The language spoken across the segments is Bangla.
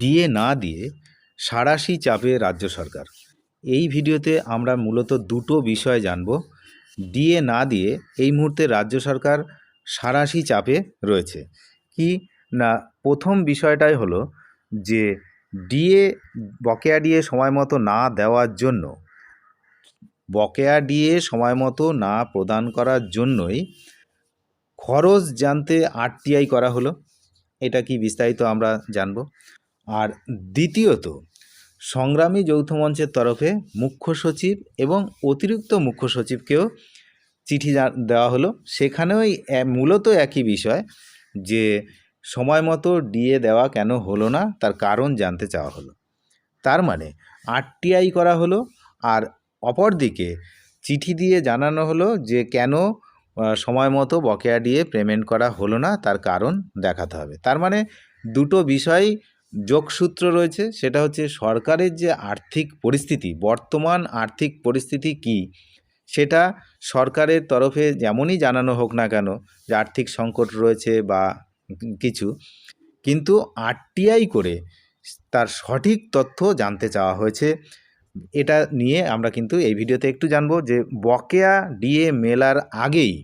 ডিএ না দিয়ে সাঁড়াশি চাপে রাজ্য সরকার। এই ভিডিওতে আমরা মূলত দুটো বিষয় জানব। ডিএ না দিয়ে এই মুহূর্তে রাজ্য সরকার সাঁড়াশি চাপে রয়েছে। কি না, প্রথম বিষয়টাই হলো যে ডিএ বকেয়া ডিএ সময় মতো না দেওয়ার জন্য, বকেয়া ডিএ সময় মতো না প্রদান করার জন্যই খরচ জানতে আরটিআই করা হলো। এটা কি বিস্তারিত আমরা জানব? আর দ্বিতীয়ত, সংগ্রামী যৌথ মঞ্চের তরফে মুখ্য সচিব এবং অতিরিক্ত মুখ্য সচিবকেও চিঠি দেওয়া হলো। সেখানেও মূলত একই বিষয় যে, সময় মতো ডিএ দেওয়া কেন হলো না, তার কারণ জানতে চাওয়া হলো। তার মানে আরটিআই করা হলো আর অপরদিকে চিঠি দিয়ে জানানো হলো যে, কেন সময় মতো বকেয়া দিয়ে পেমেন্ট করা হলো না, তার কারণ দেখাতে হবে। তার মানে দুটো বিষয় যোগসূত্র রয়েছে, সেটা হচ্ছে সরকারের যে আর্থিক পরিস্থিতি, বর্তমান আর্থিক পরিস্থিতি কি, সেটা সরকারের তরফে যেমনই জানানো হোক না কেন, যে আর্থিক সংকট রয়েছে বা কিছু, কিন্তু আরটিআই করে তার সঠিক তথ্য জানতে চাওয়া হয়েছে। এটা নিয়ে আমরা কিন্তু এই ভিডিওতে একটু জানব যে বকেয়া ডিএ মেলার আগেই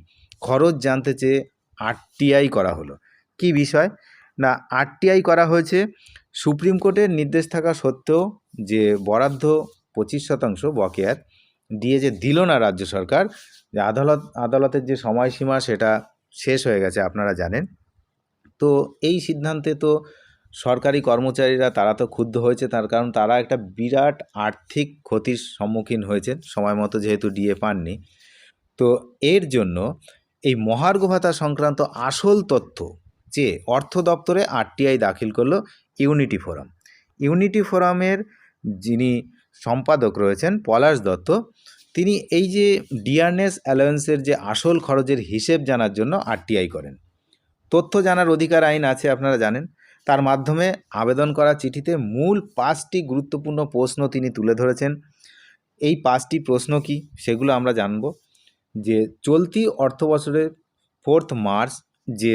খরচ জানতে চেয়ে আরটিআই করা হলো। কি বিষয়? না, আরটিআই করা হয়েছে। সুপ্রিম কোর্টের নির্দেশ থাকা সত্ত্বেও যে বরাদ্দ পঁচিশ শতাংশ বকেয়ার দিয়ে যে দিল না রাজ্য সরকার, যে আদালত, আদালতের যে সময়সীমা সেটা শেষ হয়ে গেছে আপনারা জানেন। তো এই সিদ্ধান্তে তো সরকারি কর্মচারীরা, তারা তো ক্ষুব্ধ হয়েছে, তার কারণ তারা একটা বিরাট আর্থিক ক্ষতির সম্মুখীন হয়েছেন, সময় মতো যেহেতু ডিএ পাননি। তো এর জন্য এই মহার্ঘ ভাতা সংক্রান্ত আসল তথ্য যে অর্থ দপ্তরে আরটিআই দাখিল করল ইউনিটি ফোরাম। ইউনিটি ফোরামের যিনি সম্পাদক রয়েছেন পলাশ দত্ত, তিনি এই যে ডিয়ারনেস অ্যালায়েন্সের যে আসল খরচের হিসেব জানার জন্য আরটিআই করেন। তথ্য জানার অধিকার আইন আছে আপনারা জানেন। তার মাধ্যমে আবেদন করা চিঠিতে মূল পাঁচটি গুরুত্বপূর্ণ প্রশ্ন তিনি তুলে ধরেছেন। এই পাঁচটি প্রশ্ন কি সেগুলো আমরা জানব। যে চলতি অর্থ বছরের ফোর্থ মার্চ যে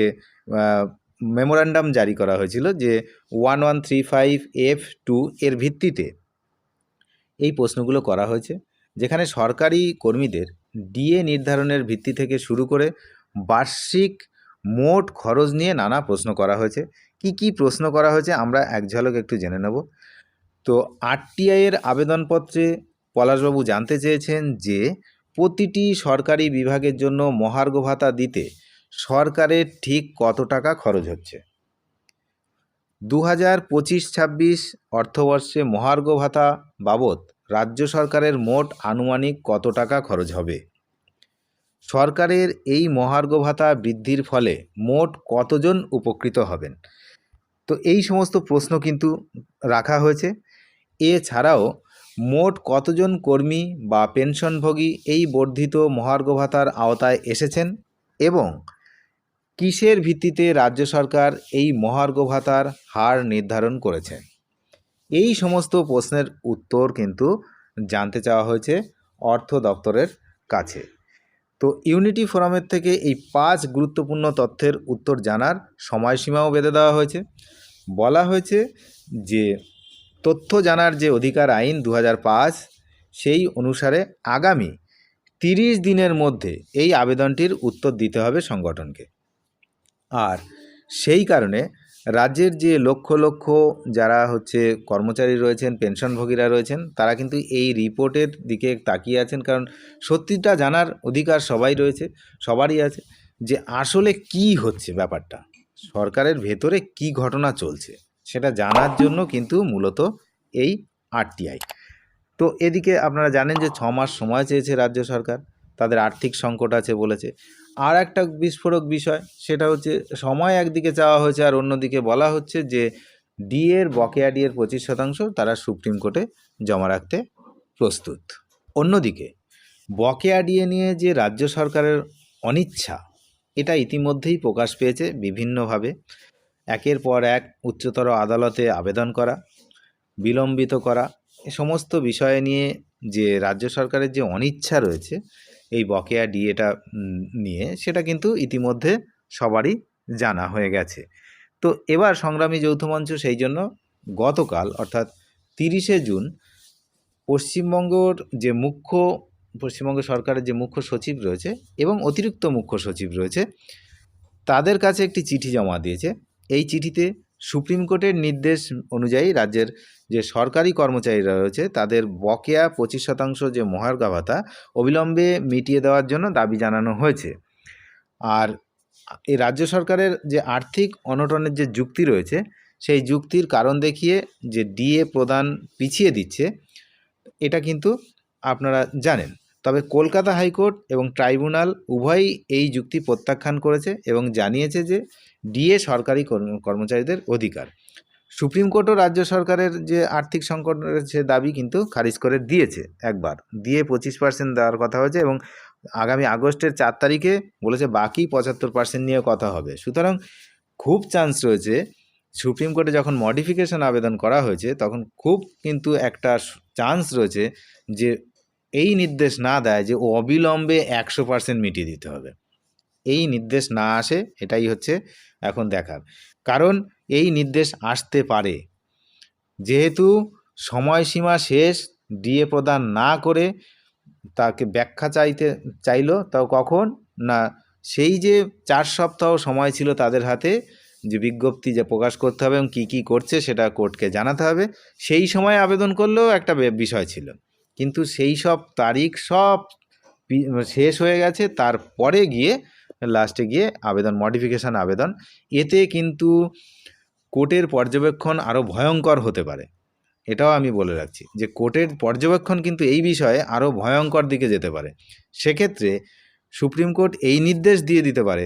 মেমোরান্ডাম জারি করা হয়েছিল যে one one three five F two এর ভিত্তিতে এই প্রশ্নগুলো করা হয়েছে, যেখানে সরকারি কর্মীদের ডিএ নির্ধারণের ভিত্তি থেকে শুরু করে বার্ষিক মোট খরচ নিয়ে নানা প্রশ্ন করা হয়েছে। কি কি প্রশ্ন করা হয়েছে আমরা এক ঝলক একটু জেনে নেব। তো আরটিআই এর আবেদনপত্রে পলাশবাবু জানতে চেয়েছেন যে প্রতিটি সরকারি বিভাগের জন্য মহার্ঘ ভাতা দিতে সরকারের ঠিক কত টাকা খরচ হচ্ছে? দু হাজার পঁচিশ ছাব্বিশ অর্থবর্ষে মহার্ঘ ভাতা বাবদ রাজ্য সরকারের মোট আনুমানিক কত টাকা খরচ হবে? সরকারের এই মহার্ঘ ভাতা বৃদ্ধির ফলে মোট কতজন উপকৃত হবেন? তো এই সমস্ত প্রশ্ন কিন্তু রাখা হয়েছে। এছাড়াও মোট কতজন কর্মী বা পেনশনভোগী এই বর্ধিত মহার্ঘ ভাতার আওতায় এসেছেন এবং কিসের ভিত্তিতে রাজ্য সরকার এই মহার্ঘ ভাতার হার নির্ধারণ করেছে? এই সমস্ত প্রশ্নের উত্তর কিন্তু জানতে চাওয়া হয়েছে অর্থ দপ্তরের কাছে। তো ইউনিটি ফোরামের থেকে এই পাঁচ গুরুত্বপূর্ণ তথ্যের উত্তর জানার সময়সীমাও বেঁধে দেওয়া হয়েছে। বলা হয়েছে যে, তথ্য জানার যে অধিকার আইন দু সেই অনুসারে আগামী তিরিশ দিনের মধ্যে এই আবেদনটির উত্তর দিতে হবে সংগঠনকে। আর সেই কারণে রাজ্যের যে লক্ষ লক্ষ যারা হচ্ছে কর্মচারী রয়েছেন, পেনশনভোগীরা রয়েছেন, তারা কিন্তু এই রিপোর্টের দিকে তাকিয়ে আছেন। কারণ সত্যিটা জানার অধিকার সবাই রয়েছে, সবারই আছে যে আসলে কি হচ্ছে ব্যাপারটা, সরকারের ভেতরে কি ঘটনা চলছে, সেটা জানার জন্য কিন্তু মূলত এই আরটিআই। তো এদিকে আপনারা জানেন যে ছ মাস সময় চেয়েছে রাজ্য সরকার, তাদের আর্থিক সংকট আছে বলেছে। আর একটা বিস্ফোরক বিষয়, সেটা হচ্ছে সময় একদিকে চাওয়া হয়েছে আর অন্যদিকে বলা হচ্ছে যে ডিএর বকেয়া ডিএর পঁচিশ শতাংশ তারা সুপ্রিম কোর্টে জমা রাখতে প্রস্তুত। অন্যদিকে, বকেয়া ডিএ নিয়ে যে রাজ্য সরকারের অনিচ্ছা, এটা ইতিমধ্যেই প্রকাশ পেয়েছে বিভিন্নভাবে। একের পর এক উচ্চতর আদালতে আবেদন করা, বিলম্বিত করা, এ সমস্ত বিষয় নিয়ে যে রাজ্য সরকারের যে অনিচ্ছা রয়েছে এই বকেয়া ডিএটা নিয়ে সেটা কিন্তু ইতিমধ্যে সবারই জানা হয়ে গেছে। তো এবার সংগ্রামী যৌথ মঞ্চ সেই জন্য গতকাল, অর্থাৎ তিরিশে জুন, পশ্চিমবঙ্গর যে মুখ্য, পশ্চিমবঙ্গ সরকারের যে মুখ্য সচিব রয়েছে এবং অতিরিক্ত মুখ্য সচিব রয়েছে, তাদের কাছে একটি চিঠি জমা দিয়েছে। এই চিঠিতে সুপ্রিম কোর্টের নির্দেশ অনুযায়ী রাজ্যের যে সরকারি কর্মচারীরা রয়েছে, তাদের বকেয়া পঁচিশ শতাংশ যে মহার্ঘা ভাতা, অবিলম্বে মিটিয়ে দেওয়ার জন্য দাবি জানানো হয়েছে। আর এই রাজ্য সরকারের যে আর্থিক অনটনের যে যুক্তি রয়েছে, সেই যুক্তির কারণ দেখিয়ে যে ডিএ প্রদান পিছিয়ে দিচ্ছে, এটা কিন্তু আপনারা জানেন। তবে কলকাতা হাইকোর্ট এবং ট্রাইব্যুনাল উভয়ই এই যুক্তি প্রত্যাখ্যান করেছে এবং জানিয়েছে যে ডিএ সরকারি কর্ম- কর্মচারীদের অধিকার। সুপ্রিম কোর্টও রাজ্য সরকারের যে আর্থিক সংকটের যে দাবি কিন্তু খারিজ করে দিয়েছে একবার। দিয়ে পঁচিশ পার্সেন্ট দেওয়ার কথা হয়েছে এবং আগামী আগস্টের চার তারিখে বলেছে বাকি পঁচাত্তর পার্সেন্ট নিয়ে কথা হবে। সুতরাং খুব চান্স রয়েছে সুপ্রিম কোর্টে যখন মডিফিকেশন আবেদন করা হয়েছে তখন খুব কিন্তু একটা চান্স রয়েছে যে এই নির্দেশ না দেয় যে অবিলম্বে একশো পার্সেন্ট মিটিয়ে দিতে হবে। এই নির্দেশ না আসে, এটাই হচ্ছে এখন দেখার। কারণ এই নির্দেশ আসতে পারে। যেহেতু সময়সীমা শেষ ডিএ প্রদান না করে তাকে ব্যাখ্যা চাইতে, চাইলো, তাও কখন? না, সেই যে চার সপ্তাহ সময় ছিল তাদের হাতে, যে বিজ্ঞপ্তি যে প্রকাশ করতে হবে এবং কী কী করছে সেটা কোর্টকে জানাতে হবে, সেই সময় আবেদন করলেও একটা বিষয় ছিল। কিন্তু সেই সব তারিখ সব শেষ হয়ে গেছে, তারপরে গিয়ে লাস্টে গিয়ে আবেদন মডিফিকেশান আবেদন। এতে কিন্তু কোর্টের পর্যবেক্ষণ আরও ভয়ঙ্কর হতে পারে। এটাও আমি বলে রাখছি যে, কোর্টের পর্যবেক্ষণ কিন্তু এই বিষয়ে আরও ভয়ঙ্কর দিকে যেতে পারে। সেক্ষেত্রে সুপ্রিম কোর্ট এই নির্দেশ দিয়ে দিতে পারে,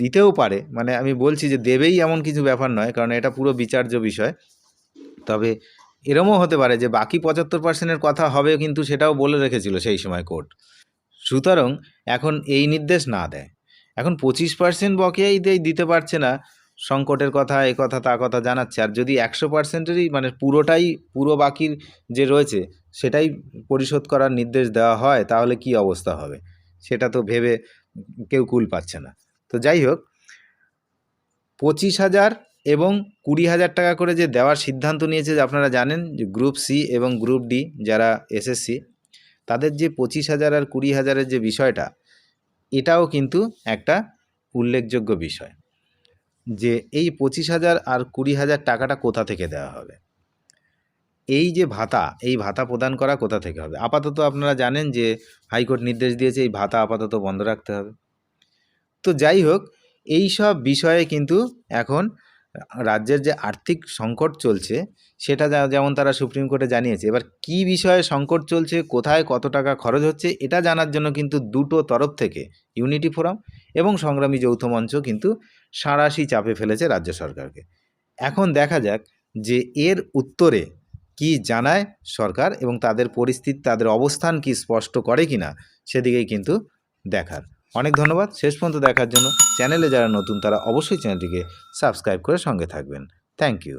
দিতেও পারে। মানে আমি বলছি যে, দেবেই এমন কিছু ব্যাপার নয়, কারণ এটা পুরো বিচার্য বিষয়। তবে এরমও হতে পারে যে বাকি পঁচাত্তর পার্সেন্টের কথা হবে কিন্তু সেটাও বলে রেখেছিল সেই সময় কোর্ট। সুতরাং এখন এই নির্দেশ না দেয়। এখন পঁচিশ পার্সেন্ট বকেয়াই দেয় দিতে পারছে না। সংকটের কথা, এ কথা, তা কথা জানাচ্ছে। আর যদি একশো পার্সেন্টেরই মানে পুরোটাই, পুরো বাকির যে রয়েছে, সেটাই পরিশোধ করার নির্দেশ দেওয়া হয়, তাহলে কি অবস্থা হবে? সেটা তো ভেবে কেউ কুল পাচ্ছে না। তো যাই হোক, পঁচিশ হাজার এবং কুড়ি হাজার টাকা করে যে দেওয়ার সিদ্ধান্ত নিয়েছে যে আপনারা জানেন যে গ্রুপ সি এবং গ্রুপ ডি যারা এসএসসি তাদের যে পঁচিশ হাজার আর কুড়ি হাজারের যে বিষয়টা, এটাও কিন্তু একটা উল্লেখযোগ্য বিষয় যে এই পঁচিশ হাজার আর কুড়ি হাজার টাকাটা কোথা থেকে দেওয়া হবে? এই যে ভাতা, এই ভাতা প্রদান করা কোথা থেকে হবে? আপাতত আপনারা জানেন যে হাইকোর্ট নির্দেশ দিয়েছে এই ভাতা আপাতত বন্ধ রাখতে হবে। তো যাই হোক, এই সব বিষয়ে কিন্তু এখন রাজ্যের যে আর্থিক সংকট চলছে, সেটা যেমন তারা সুপ্রিম কোর্টে জানিয়েছে, এবার কি বিষয়ে সংকট চলছে, কোথায় কত টাকা খরচ হচ্ছে, এটা জানার জন্য কিন্তু দুটো তরফ থেকে ইউনিটি ফোরাম এবং সংগ্রামী যৌথ মঞ্চ কিন্তু সাঁড়াশি চাপে ফেলেছে রাজ্য সরকারকে। এখন দেখা যাক যে এর উত্তরে কি জানায় সরকার এবং তাদের পরিস্থিতি, তাদের অবস্থান কি স্পষ্ট করে কিনা, সেদিকেই কিন্তু দেখার। অনেক ধন্যবাদ। শেষ পর্যন্ত দেখার জন্য চ্যানেলে যারা নতুন তারা অবশ্যই চ্যানেলটিকে সাবস্ক্রাইব করে সঙ্গে থাকবেন। Thank you.